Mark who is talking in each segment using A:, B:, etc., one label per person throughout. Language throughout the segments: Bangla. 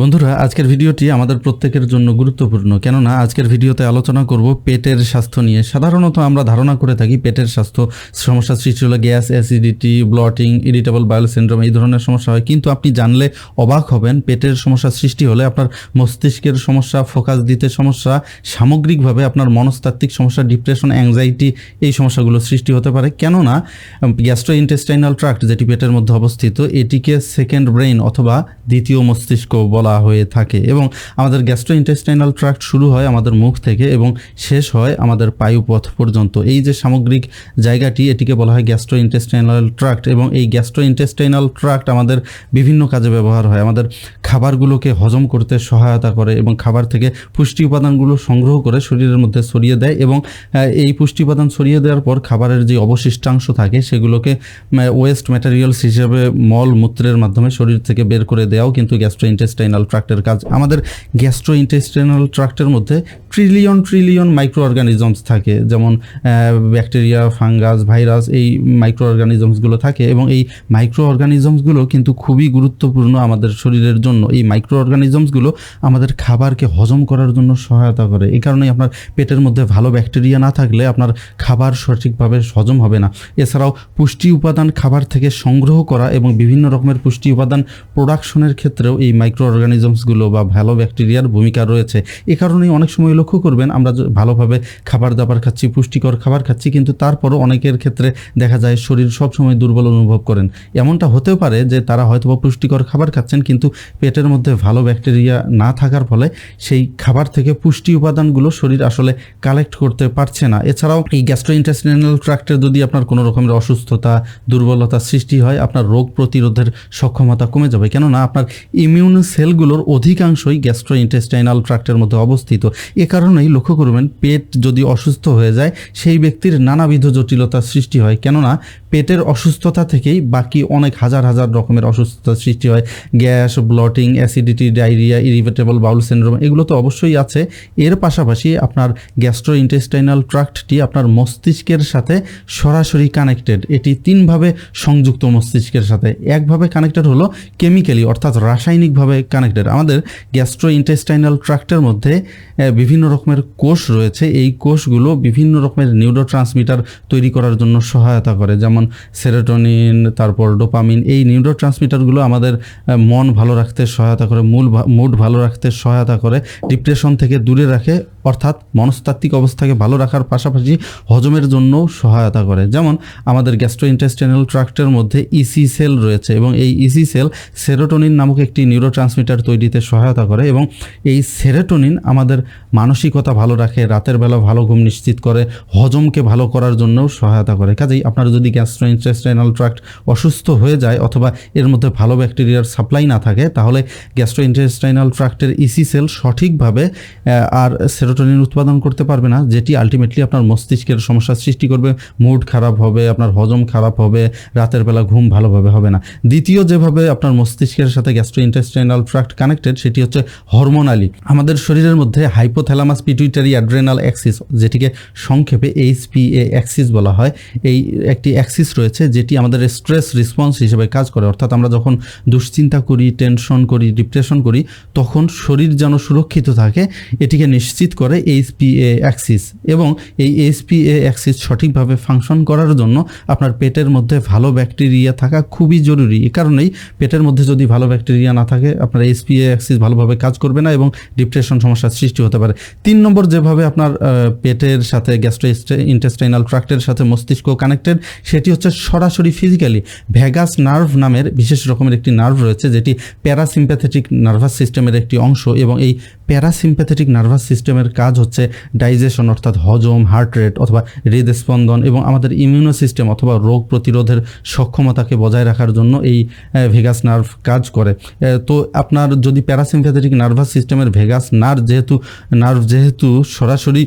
A: বন্ধুরা, আজকের ভিডিওটি আমাদের প্রত্যেকের জন্য গুরুত্বপূর্ণ। কেননা, আজকের ভিডিওতে আলোচনা করব পেটের স্বাস্থ্য নিয়ে। সাধারণত আমরা ধারণা করে থাকি পেটের স্বাস্থ্য, সমস্যা সৃষ্টি হলে gas, acidity, bloating, irritable bowel syndrome এই ধরনের সমস্যা হয়। কিন্তু আপনি জানলে অবাক হবেন, পেটের সমস্যা সৃষ্টি হলে আপনার মস্তিষ্কের সমস্যা, ফোকাস দিতে সমস্যা, সামগ্রিকভাবে আপনার মনস্তাত্ত্বিক সমস্যা, ডিপ্রেশন, অ্যাংজাইটি এই সমস্যাগুলো সৃষ্টি হতে পারে। কেননা গ্যাস্ট্রো ইন্টেস্টাইনাল ট্রাক্ট যেটি পেটের মধ্যে অবস্থিত, এটিকে সেকেন্ড ব্রেইন অথবা দ্বিতীয় মস্তিষ্ক বলা হয়ে থাকে এবং আমাদের গ্যাস্ট্রো ইন্টেস্টাইনাল ট্রাক্ট শুরু হয় আমাদের মুখ থেকে এবং শেষ হয় আমাদের পায়ুপথ পর্যন্ত। এই যে সামগ্রিক জায়গাটি, এটিকে বলা হয় গ্যাস্ট্রো ইন্টেস্টাইনাল ট্রাক্ট এবং এই গ্যাস্ট্রো ইন্টেস্টাইনাল ট্রাক্ট আমাদের বিভিন্ন কাজে ব্যবহার হয়। আমাদের খাবারগুলোকে হজম করতে সহায়তা করে এবং খাবার থেকে পুষ্টি উপাদানগুলো সংগ্রহ করে শরীরের মধ্যে ছড়িয়ে দেয় এবং এই পুষ্টি উপাদান ছড়িয়ে দেওয়ার পর খাবারের যে অবশিষ্টাংশ থাকে সেগুলোকে ওয়েস্ট ম্যাটেরিয়ালস হিসেবে মল, মূত্রের মাধ্যমে শরীর থেকে বের করে দেওয়াও কিন্তু গ্যাস্ট্রো ইন্টেস্টাইনাল ট্রাক্টের কাজ। আমাদের গ্যাস্ট্রো ইন্টেস্টাইনাল ট্রাক্টের মধ্যে ট্রিলিয়ন ট্রিলিয়ন মাইক্রো অর্গানিজমস থাকে। যেমন ব্যাকটেরিয়া ফাঙ্গাস ভাইরাস এই মাইক্রো অর্গানিজমসগুলো থাকে এবং এই মাইক্রো অর্গানিজমসগুলো কিন্তু খুবই গুরুত্বপূর্ণ আমাদের শরীরের জন্য। এই মাইক্রো অর্গানিজমসগুলো আমাদের খাবারকে হজম করার জন্য সহায়তা করে। এই কারণেই আপনার পেটের মধ্যে ভালো ব্যাকটেরিয়া না থাকলে আপনার খাবার সঠিকভাবে হজম হবে না। এছাড়াও পুষ্টি উপাদান খাবার থেকে সংগ্রহ করা এবং বিভিন্ন রকমের পুষ্টি উপাদান প্রোডাকশনের ক্ষেত্রেও এই মাইক্রো অর্গানিজমসগুলো বা ভালো ব্যাকটেরিয়ার ভূমিকা রয়েছে, এ কারণেই অনেক সময় লক্ষ্য করবেন আমরা ভালোভাবে খাবার দাবার খাচ্ছি, পুষ্টিকর খাবার খাচ্ছি, কিন্তু তারপরও অনেকের ক্ষেত্রে দেখা যায় শরীর সবসময় দুর্বল অনুভব করেন। এমনটা হতেও পারে যে তারা হয়তো পুষ্টিকর খাবার খাচ্ছেন, কিন্তু পেটের মধ্যে ভালো ব্যাকটেরিয়া না থাকার ফলে সেই খাবার থেকে পুষ্টি উপাদানগুলো শরীর আসলে কালেক্ট করতে পারছে না। এছাড়াও এই গ্যাস্ট্রো ইন্টেস্টিনাল ট্রাক্টে যদি আপনার কোনো রকমের অসুস্থতা, দুর্বলতা সৃষ্টি হয়, আপনার রোগ প্রতিরোধের সক্ষমতা কমে যাবে। কেননা আপনার ইমিউন সেলগুলোর অধিকাংশই গ্যাস্ট্রো ইন্টেস্টাইনাল ট্রাক্টের মধ্যে অবস্থিত। এ কারণেই লক্ষ্য করবেন, পেট যদি অসুস্থ হয়ে যায়, সেই ব্যক্তির নানাবিধ জটিলতার সৃষ্টি হয়। কেননা, পেটের অসুস্থতা থেকেই বাকি অনেক হাজার হাজার রকমের অসুস্থতার সৃষ্টি হয়। Gas, bloating, acidity, diarrhoea, irritable bowel syndrome এগুলো তো অবশ্যই আছে। এর পাশাপাশি আপনার গ্যাস্ট্রো ইন্টেস্টাইনাল ট্রাক্টটি আপনার মস্তিষ্কের সাথে সরাসরি কানেক্টেড এটি তিনভাবে সংযুক্ত মস্তিষ্কের সাথে। একভাবে কানেক্টেড হলো কেমিক্যালি অর্থাৎ রাসায়নিকভাবে কানেক্টেড আমাদের গ্যাস্ট্রো ইন্টেস্টাইনাল ট্রাক্টের মধ্যে বিভিন্ন রকমের কোষ রয়েছে। এই কোষগুলো বিভিন্ন রকমের নিউরো ট্রান্সমিটার তৈরি করার জন্য সহায়তা করে। যেমন সেরোটোনিন তারপর ডোপামিন এই নিউরো ট্রান্সমিটারগুলো আমাদের মন ভালো রাখতে সহায়তা করে, মূল মুড ভালো রাখতে সহায়তা করে ডিপ্রেশন থেকে দূরে রাখে অর্থাৎ মনস্তাত্ত্বিক অবস্থাকে ভালো রাখার পাশাপাশি হজমের জন্যও সহায়তা করে। যেমন আমাদের গ্যাস্ট্রো ইন্টেস্টাইনাল ট্রাক্টের মধ্যে ইসি সেল রয়েছে এবং এই ইসি সেল সেরোটোনিন নামক একটি নিউরো ট্রান্সমিটার তৈরিতে সহায়তা করে এবং এই সেরোটোনিন আমাদের মানসিকতা ভালো রাখে, রাতের বেলা ভালো ঘুম নিশ্চিত করে, হজমকে ভালো করার জন্যও সহায়তা করে। কাজেই আপনার যদি গ্যাস্ট্রো ইন্টেস্টাইনাল ট্রাক্ট অসুস্থ হয়ে যায় অথবা এর মধ্যে ভালো ব্যাকটেরিয়ার সাপ্লাই না থাকে, তাহলে গ্যাস্ট্রো ইন্টেস্টাইনাল ট্রাক্টের ইসি সেল সঠিকভাবে আর সেরোটোনিন উৎপাদন করতে পারবে না, যেটি আলটিমেটলি আপনার মস্তিষ্কের সমস্যার সৃষ্টি করবে। মুড খারাপ হবে, আপনার হজম খারাপ হবে, রাতের বেলা ঘুম ভালোভাবে হবে না। দ্বিতীয় যেভাবে আপনার মস্তিষ্কের সাথে গ্যাস্ট্রো ইন্টেস্টাইনাল ট্রাক্ট কানেক্টেড সেটি হচ্ছে হরমোনালি আমাদের শরীরের মধ্যে হাইপোথ্যালামাস পিটুইটারি অ্যাড্রেনাল অ্যাক্সিস যেটিকে সংক্ষেপে এইচপিএ অ্যাক্সিস বলা হয়, এই একটি অ্যাক্সিস রয়েছে, যেটি আমাদের স্ট্রেস রেসপন্স হিসেবে কাজ করে। অর্থাৎ আমরা যখন দুশ্চিন্তা করি টেনশন করি ডিপ্রেশন করি, তখন শরীর যেন সুরক্ষিত থাকে, এটিকে নিশ্চিত করে এইচপিএ অ্যাক্সিস এবং এই এইচপিএ অ্যাক্সিস সঠিকভাবে ফাংশন করার জন্য আপনার পেটের মধ্যে ভালো ব্যাকটেরিয়া থাকা খুবই জরুরি। এ কারণেই পেটের মধ্যে যদি ভালো ব্যাকটেরিয়া না থাকে, আপনার এইচপিএ অ্যাক্সিস ভালোভাবে কাজ করবে না এবং ডিপ্রেশন সমস্যার সৃষ্টি হতে পারে। তিন নম্বর, যেভাবে আপনার পেটের সাথে গ্যাস্ট্রো ইন্টেস্টাইনাল ট্রাক্টের সাথে মস্তিষ্ক কানেক্টেড সেটি হচ্ছে সরাসরি ফিজিক্যালি ভ্যাগাস নার্ভ নামের বিশেষ রকমের একটি নার্ভ রয়েছে, যেটি প্যারাসিম্প্যাথেটিক নার্ভাস সিস্টেমের একটি অংশ এবং এই প্যারাসিম্প্যাথেটিক নার্ভাস সিস্টেমের কাজ হচ্ছে ডাইজেশন, অর্থাৎ হজম, হার্ট রেট অথবা হৃদস্পন্দন এবং আমাদের ইমিউনো সিস্টেম অথবা রোগ প্রতিরোধের সক্ষমতাকে বজায় রাখার জন্য এই ভেগাস নার্ভ কাজ করে। তো আপনার যদি প্যারাসিম্প্যাথেটিক নার্ভাস সিস্টেমের ভেগাস নার্ভ যেহেতু নার্ভ যেহেতু সরাসরি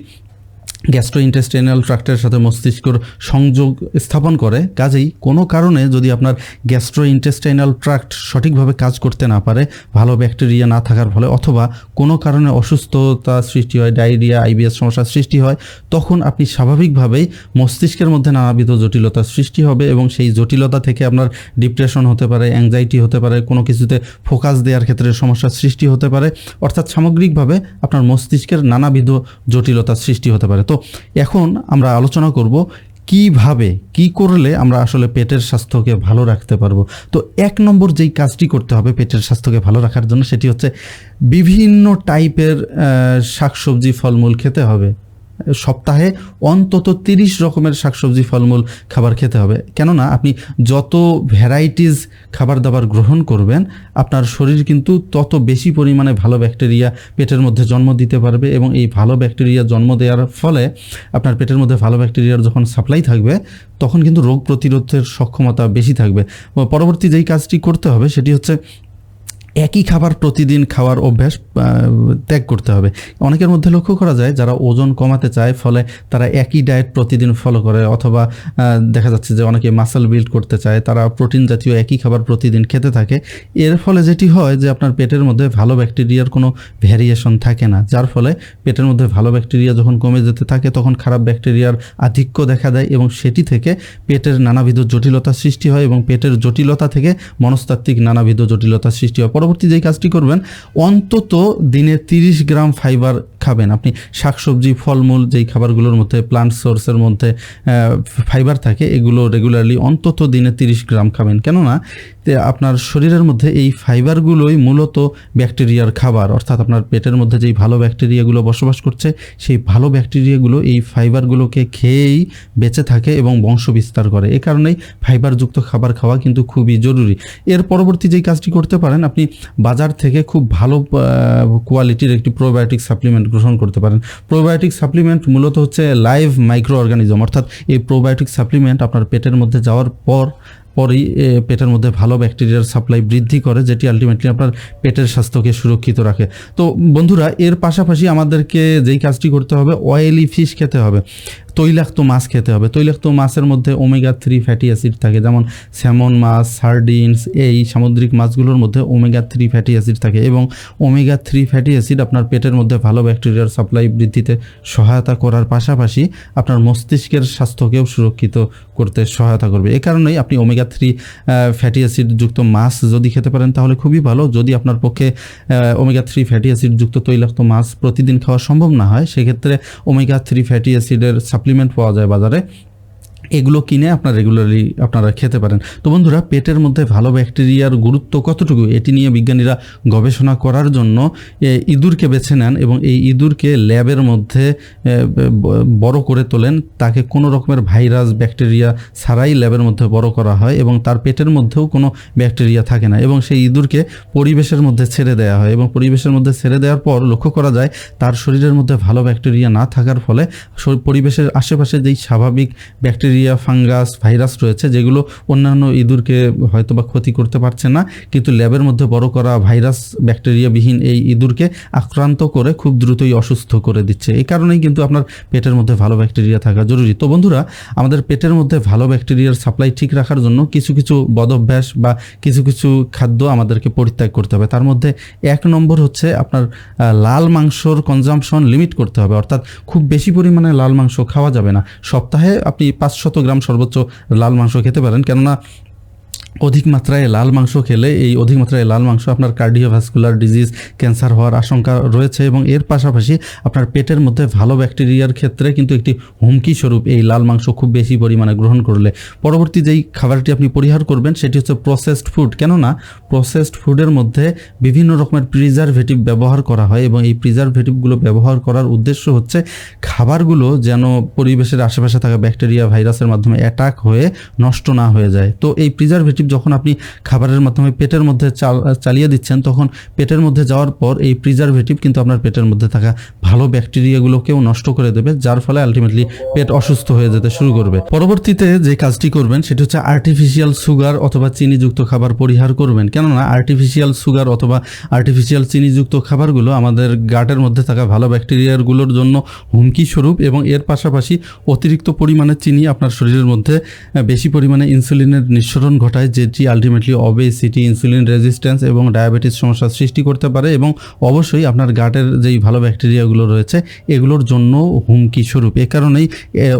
A: গ্যাস্ট্রোইন্টেস্টাইনাল ট্রাক্টের সাথে মস্তিষ্কর সংযোগ স্থাপন করে। কাজেই কোনো কারণে যদি আপনার গ্যাস্ট্রোইন্টেস্টাইনাল ট্রাক্ট সঠিকভাবে কাজ করতে না পারে, ভালো ব্যাকটেরিয়া না থাকার ফলে অথবা কোনো কারণে অসুস্থতা সৃষ্টি হয়, ডায়রিয়া, আইবিএস সমস্যার সৃষ্টি হয়, তখন আপনি স্বাভাবিকভাবেই মস্তিষ্কের মধ্যে নানাবিধ জটিলতার সৃষ্টি হবে এবং সেই জটিলতা থেকে আপনার ডিপ্রেশন হতে পারে, অ্যাংজাইটি হতে পারে, কোনো কিছুতে ফোকাস দেওয়ার ক্ষেত্রে সমস্যার সৃষ্টি হতে পারে। অর্থাৎ সামগ্রিকভাবে আপনার মস্তিষ্কের নানাবিধ জটিলতার সৃষ্টি হতে পারে। তো এখন আমরা আলোচনা করব কীভাবে, কি করলে আমরা আসলে পেটের স্বাস্থ্যকে ভালো রাখতে পারব। তো এক নম্বর যেই কাজটি করতে হবে পেটের স্বাস্থ্যকে ভালো রাখার জন্য সেটি হচ্ছে বিভিন্ন টাইপের শাকসবজি, ফলমূল খেতে হবে। সপ্তাহে অন্তত তিরিশ রকমের শাকসবজি ফলমূল খাবার খেতে হবে। কেননা আপনি যত ভ্যারাইটিস খাবার দাবার গ্রহণ করবেন, আপনার শরীর কিন্তু তত বেশি পরিমাণে ভালো ব্যাকটেরিয়া পেটের মধ্যে জন্ম দিতে পারবে এবং এই ভালো ব্যাকটেরিয়া জন্ম দেওয়ার ফলে আপনার পেটের মধ্যে ভালো ব্যাকটেরিয়ার যখন সাপ্লাই থাকবে, তখন কিন্তু রোগ প্রতিরোধের সক্ষমতা বেশি থাকবে। পরবর্তী যেই কাজটি করতে হবে, সেটি হচ্ছে একই খাবার প্রতিদিন খাওয়ার অভ্যাস ত্যাগ করতে হবে। অনেকের মধ্যে লক্ষ্য করা যায়, যারা ওজন কমাতে চায়, ফলে তারা একই ডায়েট প্রতিদিন ফলো করে, অথবা দেখা যাচ্ছে যে অনেকে মাসেল বিল্ড করতে চায়, তারা প্রোটিন জাতীয় একই খাবার প্রতিদিন খেতে থাকে। এর ফলে যেটি হয় যে আপনার পেটের মধ্যে ভালো ব্যাকটেরিয়ার কোনো ভ্যারিয়েশন থাকে না, যার ফলে পেটের মধ্যে ভালো ব্যাকটেরিয়া যখন কমে যেতে থাকে, তখন খারাপ ব্যাকটেরিয়ার আধিক্য দেখা দেয় এবং সেটি থেকে পেটের নানাবিধ জটিলতা সৃষ্টি হয় এবং পেটের জটিলতা থেকে মনস্তাত্ত্বিক নানাবিধ জটিলতা সৃষ্টি হয়। পরবর্তী যে কাজটি করবেন অন্তত দিনে তিরিশ গ্রাম ফাইবার খাবেন। আপনি শাকসবজি, ফলমূল যেই খাবারগুলোর মধ্যে প্লান্ট সোর্সের মধ্যে ফাইবার থাকে, এগুলো রেগুলারলি অন্তত দিনে তিরিশ গ্রাম খাবেন। কেননা আপনার শরীরের মধ্যে এই ফাইবারগুলোই মূলত ব্যাকটেরিয়ার খাবার। অর্থাৎ আপনার পেটের মধ্যে যেই ভালো ব্যাকটেরিয়াগুলো বসবাস করছে, সেই ভালো ব্যাকটেরিয়াগুলো এই ফাইবারগুলোকে খেয়েই বেঁচে থাকে এবং বংশ বিস্তার করে। এ কারণেই ফাইবারযুক্ত খাবার খাওয়া কিন্তু খুবই জরুরি। এর পরবর্তী যেই কাজটি করতে পারেন, আপনি বাজার থেকে খুব ভালো কোয়ালিটির একটি প্রোবায়োটিক সাপ্লিমেন্ট গ্রহণ করতে পারেন। প্রোবায়োটিক সাপ্লিমেন্ট মূলত হচ্ছে লাইভ মাইক্রো অর্গানিজম অর্থাৎ এই প্রোবায়োটিক সাপ্লিমেন্ট আপনার পেটের মধ্যে যাওয়ার পর, পরেই পেটের মধ্যে ভালো ব্যাকটেরিয়ার সাপ্লাই বৃদ্ধি করে, যেটি আলটিমেটলি আপনার পেটের স্বাস্থ্যকে সুরক্ষিত রাখে। তো বন্ধুরা, এর পাশাপাশি আমাদেরকে যেই কাজটি করতে হবে অয়েলি ফিশ খেতে হবে। তৈলাক্ত মাছ খেতে হবে। তৈলাক্ত মাছের মধ্যে ওমেগা থ্রি ফ্যাটি অ্যাসিড থাকে, যেমন স্যামন মাছ সার্ডিনস এই সামুদ্রিক মাছগুলোর মধ্যে ওমেগা থ্রি ফ্যাটি অ্যাসিড থাকে এবং ওমেগা থ্রি ফ্যাটি অ্যাসিড আপনার পেটের মধ্যে ভালো ব্যাকটেরিয়ার সাপ্লাই বৃদ্ধিতে সহায়তা করার পাশাপাশি আপনার মস্তিষ্কের স্বাস্থ্যকেও সুরক্ষিত করতে সহায়তা করবে। এ কারণেই আপনি ওমেগা থ্রি ফ্যাটি অ্যাসিড যুক্ত মাছ যদি খেতে পারেন তাহলে খুবই ভালো। যদি আপনার পক্ষে ওমেগা থ্রি ফ্যাটি অ্যাসিড যুক্ত তৈলাক্ত মাছ প্রতিদিন খাওয়া সম্ভব না হয়, সেক্ষেত্রে ওমেগা থ্রি ফ্যাটি অ্যাসিডের সাপ্লিমেন্ট পাওয়া যায় বাজারে। এগুলো কিনে আপনার রেগুলারলি আপনারা খেতে পারেন। তো বন্ধুরা, পেটের মধ্যে ভালো ব্যাকটেরিয়ার গুরুত্ব কতটুকু এটি নিয়ে বিজ্ঞানীরা গবেষণা করার জন্য ইঁদুরকে বেছে নেন এবং এই ইঁদুরকে ল্যাবের মধ্যে বড় করে তোলেন। তাকে কোনো রকমের ভাইরাস, ব্যাকটেরিয়া ছাড়াই ল্যাবের মধ্যে বড় করা হয় এবং তার পেটের মধ্যেও কোনো ব্যাকটেরিয়া থাকে না এবং সেই ইঁদুরকে পরিবেশের মধ্যে ছেড়ে দেওয়া হয় এবং পরিবেশের মধ্যে ছেড়ে দেওয়ার পর লক্ষ্য করা যায়, তার শরীরের মধ্যে ভালো ব্যাকটেরিয়া না থাকার ফলে পরিবেশের আশেপাশে যেই স্বাভাবিক ব্যাকটেরিয়া ফাঙ্গাস ভাইরাস রয়েছে, যেগুলো অন্যান্য ইঁদুরকে হয়তো বা ক্ষতি করতে পারছে না, কিন্তু ল্যাবের মধ্যে বড় করা ভাইরাস ব্যাকটেরিয়াবিহীন এই ইঁদুরকে আক্রান্ত করে খুব দ্রুতই অসুস্থ করে দিচ্ছে। এই কারণেই কিন্তু আপনার পেটের মধ্যে ভালো ব্যাকটেরিয়া থাকা জরুরি। তো বন্ধুরা, আমাদের পেটের মধ্যে ভালো ব্যাকটেরিয়ার সাপ্লাই ঠিক রাখার জন্য কিছু কিছু বদভ্যাস বা কিছু কিছু খাদ্য আমাদেরকে পরিত্যাগ করতে হবে। তার মধ্যে এক নম্বর হচ্ছে আপনার লাল মাংসর কনজাম্পশন লিমিট করতে হবে। অর্থাৎ খুব বেশি পরিমাণে লাল মাংস খাওয়া যাবে না। সপ্তাহে আপনি পাঁচশত গ্রাম সর্বোচ্চ লাল মাংস খেতে পারেন। কেননা অধিক মাত্রায় লাল মাংস খেলে এই অধিক মাত্রায় লাল মাংস আপনার কার্ডিওভাস্কুলার ডিজিজ, ক্যান্সার হওয়ার আশঙ্কা রয়েছে এবং এর পাশাপাশি আপনার পেটের মধ্যে ভালো ব্যাকটেরিয়ার ক্ষেত্রে কিন্তু একটি হুমকি স্বরূপ এই লাল মাংস খুব বেশি পরিমাণে গ্রহণ করলে। পরবর্তী যেই খাবারটি আপনি পরিহার করবেন সেটি হচ্ছে প্রসেসড ফুড কেননা প্রসেসড ফুডের মধ্যে বিভিন্ন রকমের প্রিজারভেটিভ ব্যবহার করা হয় এবং এই প্রিজারভেটিভগুলো ব্যবহার করার উদ্দেশ্য হচ্ছে খাবারগুলো যেন পরিবেশের আশেপাশে থাকা ব্যাকটেরিয়া ভাইরাসের মাধ্যমে অ্যাটাক হয়ে নষ্ট না হয়ে যায়। তো এই প্রিজারভেটিভ প্রিজারভেটিভ যখন আপনি খাবারের মাধ্যমে পেটের মধ্যে চাল- চালিয়ে দিচ্ছেন, তখন পেটের মধ্যে যাওয়ার পর এই প্রিজারভেটিভ কিন্তু আপনার পেটের মধ্যে থাকা ভালো ব্যাকটেরিয়াগুলোকেও নষ্ট করে দেবে, যার ফলে আলটিমেটলি পেট অসুস্থ হয়ে যেতে শুরু করবে। পরবর্তীতে যে কাজটি করবেন, সেটি হচ্ছে আর্টিফিশিয়াল সুগার অথবা চিনিযুক্ত খাবার পরিহার করবেন। কেননা আর্টিফিশিয়াল সুগার অথবা আর্টিফিশিয়াল চিনিযুক্ত খাবারগুলো আমাদের গাটের মধ্যে থাকা ভালো ব্যাকটেরিয়াগুলোর জন্য হুমকি স্বরূপ এবং এর পাশাপাশি অতিরিক্ত পরিমাণে চিনি আপনার শরীরের মধ্যে বেশি পরিমাণে ইনসুলিনের নিঃসরণ ঘটায় যেটি আলটিমেটলি অবেসিটি ইনসুলিন রেজিস্ট্যান্স এবং ডায়াবেটিস সমস্যার সৃষ্টি করতে পারে এবং অবশ্যই আপনার গাটের যেই ভালো ব্যাকটেরিয়াগুলো রয়েছে, এগুলোর জন্য হুমকি স্বরূপ। এ কারণেই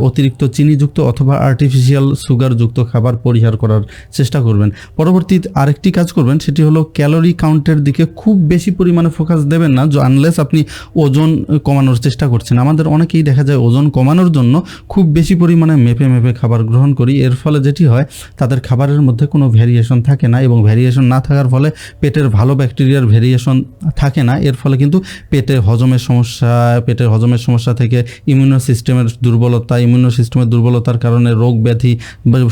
A: অতিরিক্ত চিনিযুক্ত অথবা আর্টিফিশিয়াল সুগারযুক্ত খাবার পরিহার করার চেষ্টা করবেন। পরবর্তী আরেকটি কাজ করবেন, সেটি হলো ক্যালোরি কাউন্টের দিকে খুব বেশি পরিমাণে ফোকাস দেবেন না আনলেস আপনি ওজন কমানোর চেষ্টা করছেন। আমাদের অনেকেই দেখা যায় ওজন কমানোর জন্য খুব বেশি পরিমাণে মেপে মেপে খাবার গ্রহণ করি। এর ফলে যেটি হয়, তাদের খাবারের মধ্যে কোনো ভ্যারিয়েশন থাকে না এবং ভ্যারিয়েশন না থাকার ফলে পেটের ভালো ব্যাকটেরিয়ার ভ্যারিয়েশন থাকে না। এর ফলে কিন্তু পেটে হজমের সমস্যা, পেটের হজমের সমস্যা থেকে ইমিউনো সিস্টেমের দুর্বলতা ইমিউনো সিস্টেমের দুর্বলতার কারণে রোগ ব্যাধি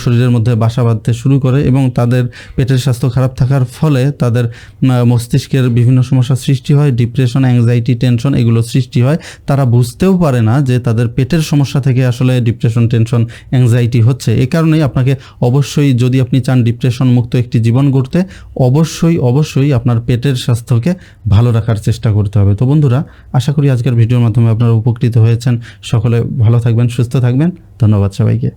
A: শরীরের মধ্যে বাসা বাঁধতে শুরু করে এবং তাদের পেটের স্বাস্থ্য খারাপ থাকার ফলে তাদের মস্তিষ্কের বিভিন্ন সমস্যার সৃষ্টি হয় ডিপ্রেশন অ্যাংজাইটি টেনশন এগুলো সৃষ্টি হয়। তারা বুঝতেও পারে না যে তাদের পেটের সমস্যা থেকে আসলে ডিপ্রেশন টেনশন অ্যাংজাইটি হচ্ছে। এ কারণেই আপনাকে অবশ্যই যদি আপনি চান ডিপ্রেশন মুক্ত একটি জীবন গড়তে অবশ্যই অবশ্যই আপনার পেটের স্বাস্থ্যকে ভালো রাখার চেষ্টা করতে হবে। তো বন্ধুরা, আশা করি আজকের ভিডিওর মাধ্যমে আপনারা উপকৃত হয়েছেন। সকলে ভালো থাকবেন, সুস্থ থাকবেন। ধন্যবাদ সবাইকে।